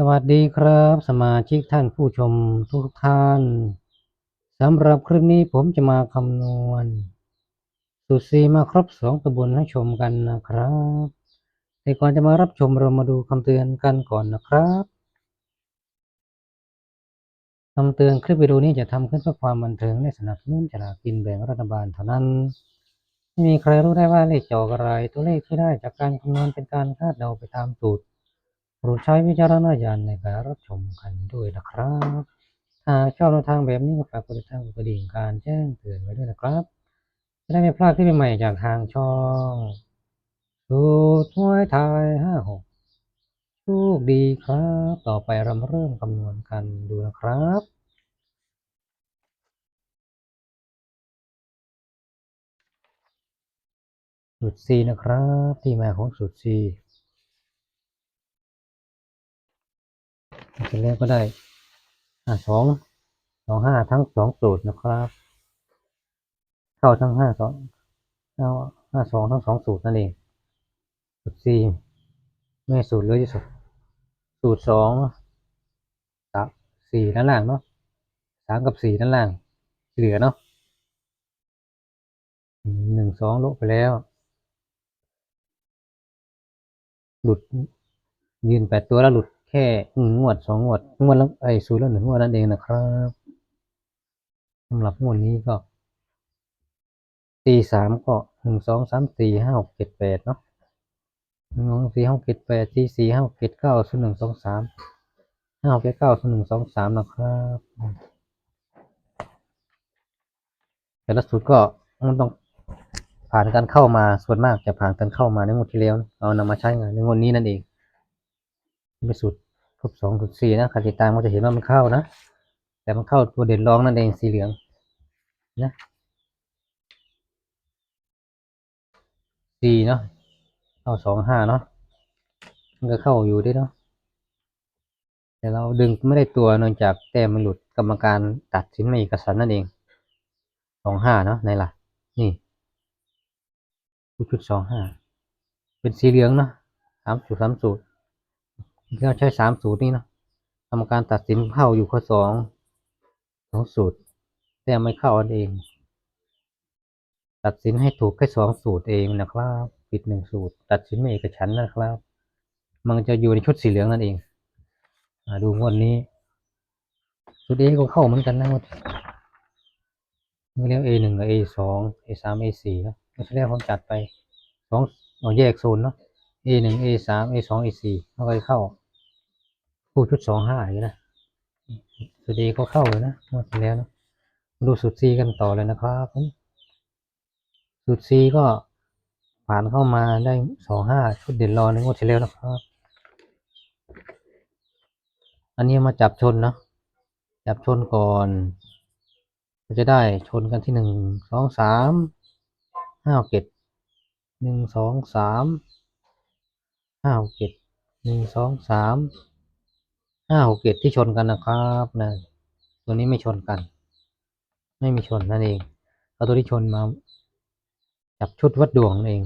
สวัสดีครับ สมาชิกท่านผู้ชมทุกท่านสำหรับคลิปนี้ผมจะมาคำนวณ สูตรซีมาครบสองตำบลให้ชมกันนะครับแต่ก่อนจะมารับชมเรามาดูคำเตือนกันก่อนนะครับคำเตือนคลิปวิดีโอนี้จะทำขึ้นเพื่อความบันเทิงและสนับสนุนฉลากกินแบ่งรัฐบาลเท่านั้นไม่มีใครรู้ได้ว่าเลขจะออกอะไร ตัวเลขที่ได้จากการคำนวณเป็นการคาดเดาไปตามสูตร โปรดใช้วิจารณญาณในการรับชมกันด้วยนะครับถ้าชอบแนวทางแบบนี้ก็ฝากกดติดตามกระดิ่งการแจ้งเตือนไว้ด้วยนะครับ จะได้ไม่พลาดที่ใหม่จากทางช่องสูตรหวยไทยห้าหกโชคดีครับ ต่อไปเรามาเริ่มคำนวณกันดูนะครับสูตร C นะครับ ที่มาของสูตร C เสร็จแล้วก็ได้อ่าสองสองห้าทั้งสองสูตรนะครับ เข้าทั้งห้าสองเข้าห้าสองทั้งสองสูตรนั่นเองสูตร C ไม่สูตรเลยที่สุด สูตรสองสามสี่ด้านล่างเนาะสามกับสี่ด้านล่างเหลือเนาะหนึ่งสองลบไปแล้วหลุดยืนแปดตัวแล้วหลุด ค่หงวดสองงวดงวดแล้วไอ้ศูนย์แล้วหนึ่งงวดนั่นเองนะครับสำหรับงวดนี้ก็ตีสามก็หนึ่งสองสามสี่ห้าหกเจ็ดแปดเนาะหนึ่งสองสี่ห้าหกเจ็ดแปดสี่สี่ห้าหกเจ็ดเก้าศูนย์หนึ่งสองสามห้าหกเจ็ดเก้าศูนย์หนึ่งสองสามนะครับแต่ละสูตรก็มันต้องผ่านการเข้ามาส่วนมากจะผ่านการเข้ามาในงวดที่แล้ว เอานำมาใช้งานในงวดนี้นั่นเองเป็นสูตร บสองสูสี่นะใครติดตามก็จะเห็นว่ามันเข้านะ แต่มันเข้าตัวเด่นรองนั่นเองสีเหลืองนะสี่เนาะเข้าสองห้าเนาะมันก็เข้าอยู่ด้วยเนาะแต่เราดึงไม่ได้ตัวเนื่องจากแต้มมันหลุดกรรมการตัดสินไม่เอกฉันนั่นเองสองห้าเนาะในหลักนี่จุดสองห้าเป็นสีเหลืองเนาะสามสูตรสามสูตร เราใช้สามสูตรนี้เนาะกรรมการตัดสินเข้าอยู่ข้อสองสองสูตร แต่ไม่เข้าอันเอง ตัดสินให้ถูกแค่สองสูตรเองนะครับผิดหนึ่งสูตร ตัดสินไม่เอกฉันนะครับ มันจะอยู่ในชุดสีเหลืองนั่นเองอดูงวดนี้สูตรเอก็เข้าเหมือนกันนะงวดนี้เรียก A หนึ่งกับ A สอง A สาม A สี่นะไม่ใช่แล้วผมจัดไปสองเอาแยกโซนเนาะ A หนึ่ง A สาม A สอง A สี่เข้าไปเข้า คู่ชุดสองห้าอยู่นะสูตรเอก็เข้าเลยนะงวดแล้วนะดูสูตร C กันต่อเลยนะครับสูตร C ก็ผ่านเข้ามาได้สองห้าชุดเด่นรอในงวดที่แล้วนะครับ อันนี้มาจับชนเนาะจับชนก่อนก็จะได้ชนกันที่หนึ่งสองสามห้าเจ็ดหนึ่งสองสาม ห้าเจ็ดหนึ่งสองสามห้าหกเจ็ดที่ชนกันนะครับนะตัวนี้ไม่ชนกัน ไม่มีชนนั่นเองเอาตัวที่ชนมา จับชุดวัดดวงนั่นเอง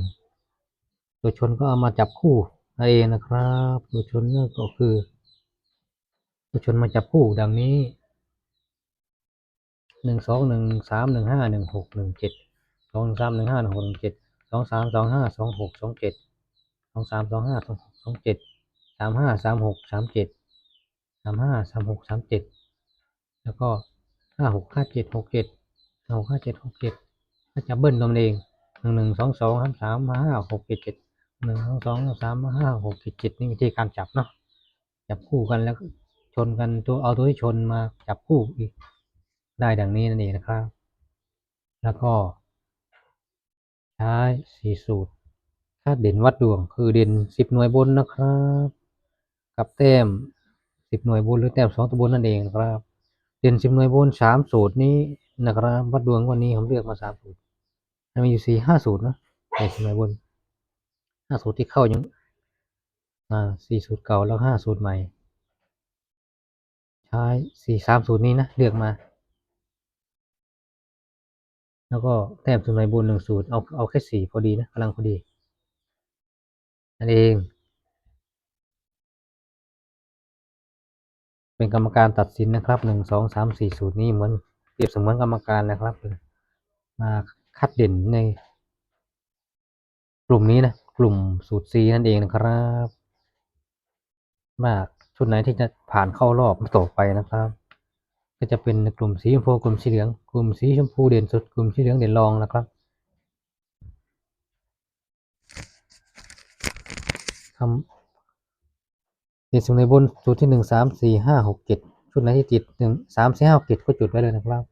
ตัวชนก็เอามาจับคู่นั่นเองนะครับ ตัวชนก็คือ ตัวชนมาจับคู่ดังนี้หนึ่งสองหนึ่งสามหนึ่งห้าหนึ่งหกหนึ่งเจ็ดสองสามหนึ่งห้าหนึ่งหกหนึ่งเจ็ดสองสามสองห้าสองหกสองเจ็ด สองสามสองห้าสองหกสองเจ็ดสามห้าสามหกสามเจ็ดสามห้าสามหกสามเจ็ดแล้วก็ห้าหกห้าเจ็ดหกเจ็ดห้าหกห้าเจ็ดหกเจ็ดถ้าจะเบิ้ลตัวเองหนึ่งหนึ่งสองสองสามสามห้าหกเจ็ดเจ็ดหนึ่งสองสองสามห้าหกเจ็ดเจ็ดนี่วิธีการจับเนาะจับคู่กันแล้วชนกันตัวเอาตัวที่ชนมาจับคู่อีกได้ดังนี้นั่นเองนะครับ แล้วก็ ใช้สี่สูตร ถ้าเด่นวัดดวงคือเด่นสิบหน่วยบนนะครับ กับแต้มสิบหน่วยบนหรือแต้มสองตัวบนนั่นเองครับ เด่นสิบหน่วยบนสามสูตรนี้นะครับ วัดดวงวันนี้ผมเลือกมาสามสูตรมันมีอยู่สี่ห้าสูตรนะในสิบหน่วยบนห้าสูตรที่เข้ายังอ่าสี่สูตรเก่าแล้วห้าสูตรใหม่ ใช้สี่สามสูตรนี้นะเลือกมา แล้วก็แต้มสมัยบนหนึ่งสูตรเอาเอาแค่สี่พอดีนะกำลังพอดี นั่นเอง เป็นกรรมการตัดสินนะครับหนึ่งสองสามสี่สูตรนี้เหมือนเปรียบเสมือนกรรมการนะครับ มาคัดเด่นใน กลุ่มนี้นะกลุ่มสูตร C นั่นเองนะครับว่าชุดไหนที่จะผ่านเข้ารอบต่อไปนะครับ ก็จะเป็นกลุ่มสีชมพูกลุ่มสีเหลือง กลุ่มสีชมพูเด่นสุดกลุ่มสีเหลืองเด่นรองนะครับ ทำเด่นสูงในบนสูตรที่หนึ่งสามสี่ห้าหกเจ็ดชุดไหนที่ติดหนึ่งสามสี่ห้าหกเจ็ดก็จุดไว้เลยนะครับ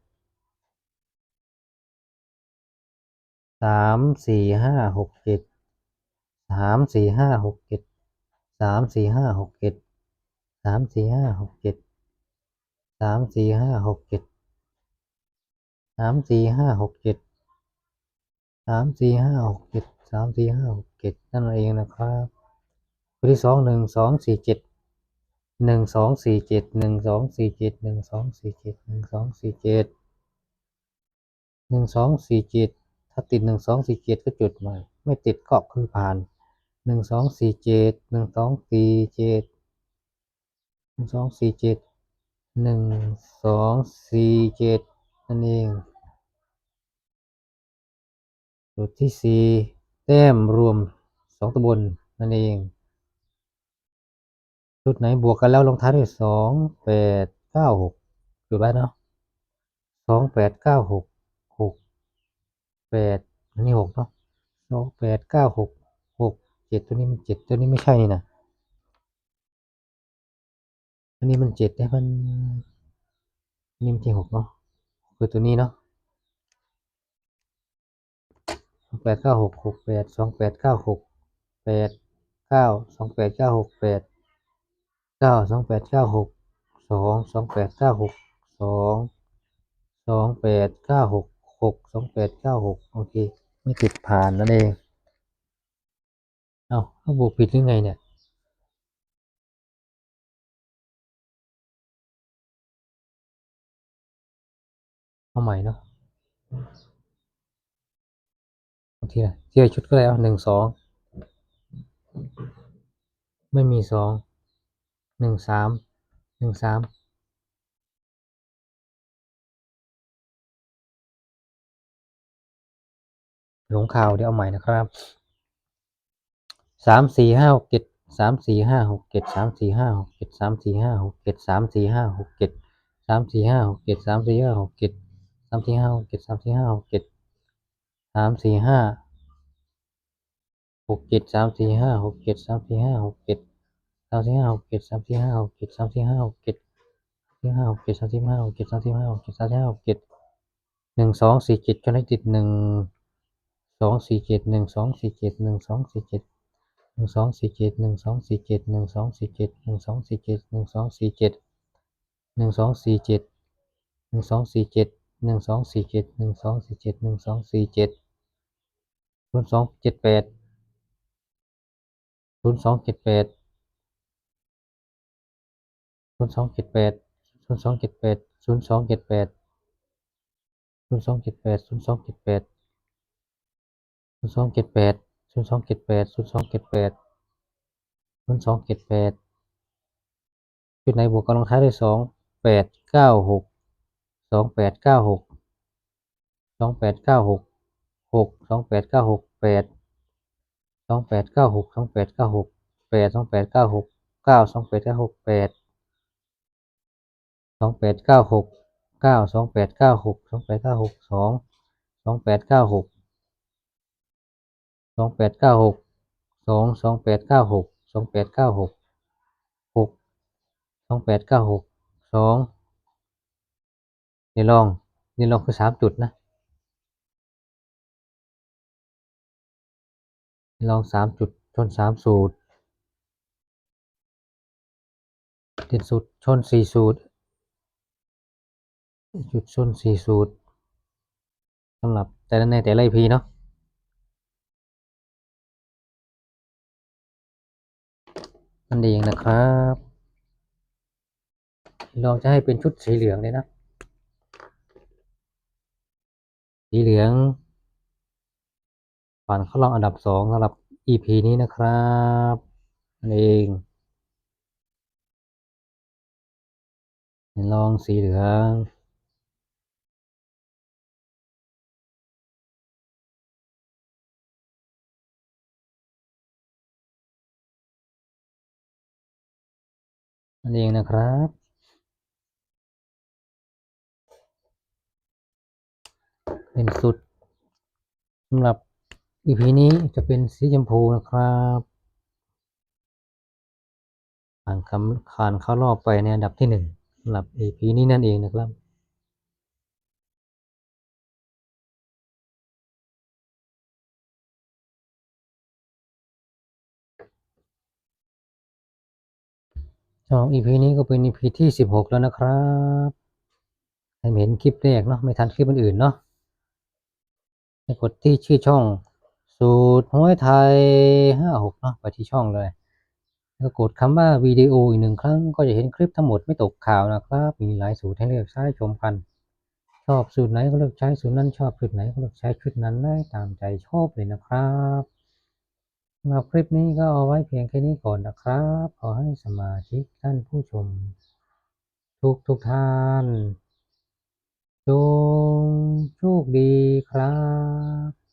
สามสี่ห้าหกเจ็ดสามสี่ห้าหกเจ็ดสามสี่ห้าหกเจ็ดสามสี่ห้าหกเจ็ดสามสี่ห้าหกเจ็ดสามสี่ห้าหกเจ็ดสามสี่ห้าหกเจ็ดสามสี่ห้าหกเจ็ดนั่นเองนะครับ ตัวที่สองหนึ่งสองสี่เจ็ดหนึ่งสองสี่เจ็ดหนึ่งสองสี่เจ็ดหนึ่งสองสี่เจ็ดหนึ่งสองสี่เจ็ดหนึ่งสองสี่เจ็ดถ้าติดหนึ่งสองสี่เจ็ดก็จุดใหม่ ไม่ติดก็คือผ่านหนึ่งสองสี่เจ็ดหนึ่งสองสี่เจ็ดหนึ่งสองสี่เจ็ดหนึ่งสองสี่เจ็ดนั่นเองจุดที่สี่แต้มรวมสองตัวบนนั่นเอง จุดไหนบวกกันแล้วลงท้ายด้วยสองแปดเก้าหกจุดไว้เนาะสองแปดเก้าหกหกแปดอันนี้หกเนาะสองแปดเก้าหกหกเจ็ดตัวนี้มันเจ็ดตัวนี้ไม่ใช่นี่นะอันนี้มันเจ็ดได้มันนนี้มันที่หกเนาะคือตัวนี้เนาะสองแปดเก้าหกหกแปดสองแปดเก้าหกแปดเก้าสองแปดเก้าหกแปด เก้าสองแปดเก้าหกสองสองแปดเก้าหกสองสองแปดเก้าหกหกสองแปดเก้าหกโอเค ไม่ติดผ่านนั่นเอง เอาเขาบวกผิดหรือไงเนี่ยเอาใหม่เนาะบางทีนะทีละชุดก็ได้เอาหนึ่งสอง ไม่มีสอง หนึ่งสามหนึ่งสามหลงข่าวเดี๋ยวเอาใหม่นะครับสามสี่ห้าหกเจ็ดสามสี่ห้าหกเจ็ดสามสี่ห้าหกเจ็ดสามสี่ห้าหกเจ็ดสามสี่ห้าหกเจ็ดสามสี่ห้าหกเจ็ดสามสี่ห้าหกเจ็ดสามสี่ห้าหกเจ็ดสามสี่ห้าหกเจ็ดสามสี่ห้าหกเจ็ดสามสี่ห้าหกเจ็ดสามสี่ห้าหกเจ็ด สามสี่ห้าหกเจ็ดสามสี่ห้าหกเจ็ดสามสี่ห้าหกเจ็ดสี่ห้าหกเจ็ดสามสี่ห้าหกเจ็ดสามสี่ห้าหกเจ็ดสามสี่ห้าหกเจ็ดหนึ่งสองสี่เจ็ดก็ได้ติดหนึ่งสองสี่เจ็ดหนึ่งสองสี่เจ็ดหนึ่งสองสี่เจ็ดหนึ่งสองสี่เจ็ดหนึ่งสองสี่เจ็ดหนึ่งสองสี่เจ็ดหนึ่งสองสี่เจ็ดหนึ่งสองสี่เจ็ดหนึ่งสองสี่เจ็ดหนึ่งสองสี่เจ็ดหนึ่งสองสี่เจ็ดหนึ่งสองสี่เจ็ดหนึ่งสองสี่เจ็ดศูนย์สองเจ็ดแปดศูนย์สองเจ็ดแปด ศูนย์สองเจ็ดแปดศูนย์สองเจ็ดแปดศูนย์สองเจ็ดแปดศูนย์สองเจ็ดแปดศูนย์สองเจ็ดแปดศูนย์สองเจ็ดแปดศูนย์สองเจ็ดแปดศูนย์สองเจ็ดแปดศูนย์สองเจ็ดแปดจุดไหนบวกกันลงท้ายด้วยสองแปดเก้าหกสองแปดเก้าหกสองแปดเก้าหกหกสองแปดเก้าหกแปดสองแปดเก้าหกสองแปดเก้าหกแปดสองแปดเก้าหกเก้าสองแปดเก้าหกแปด สองแปดเก้าหกเก้าสองแปดเก้าหกสองแปดเก้าหกสองสองแปดเก้าหกสองแปดเก้าหกสองสองแปดเก้าหกสองแปดเก้าหกหกสองแปดเก้าหกสองนี่ลองนี่ลองคือสามจุดนะนี่ลองสามจุดชนสามสูตรเด่นสุดชนสี่สูตร จุดชนสี่สูตรสำหรับแต่ละในแต่ละ EP เนาะนั่นเองนะครับลองจะให้เป็นชุดสีเหลืองเลยนะ สีเหลืองผ่านเข้ารอบอันดับสองสำหรับ EP นี้นะครับนั่นเองลองสีเหลือง นั่นเองนะครับ เป็นสุดสำหรับอีพีนี้จะเป็นสีชมพูนะครับผ่านคำผ่านเข้ารอบไปในอันดับที่หนึ่งสำหรับอีพีนี้นั่นเองนะครับ สำหรับ EP นี้ก็เป็น EP ที่สิบหกแล้วนะครับให้เห็นคลิปแรกเนาะไม่ทันคลิปอื่นเนาะให้กดที่ชื่อช่อง สูตรหวยไทยห้าหกเนาะไปที่ช่องเลย แล้วกดคำว่าวิดีโออีกหนึ่งครั้งก็จะเห็นคลิปทั้งหมดไม่ตกข่าวนะครับ มีหลายสูตรให้เลือกใช้ชมกัน ชอบสูตรไหนก็เลือกใช้สูตรนั้นชอบชุดไหนก็เลือกใช้ชุดนั้นได้ตามใจชอบเลยนะครับำหรับคลิปนี้ก็เอาไว้เพียงแค่นี้ก่อนนะครับ ขอให้สมาชิกท่านผู้ชม ทุกทุกท่านจงโชคดีครับ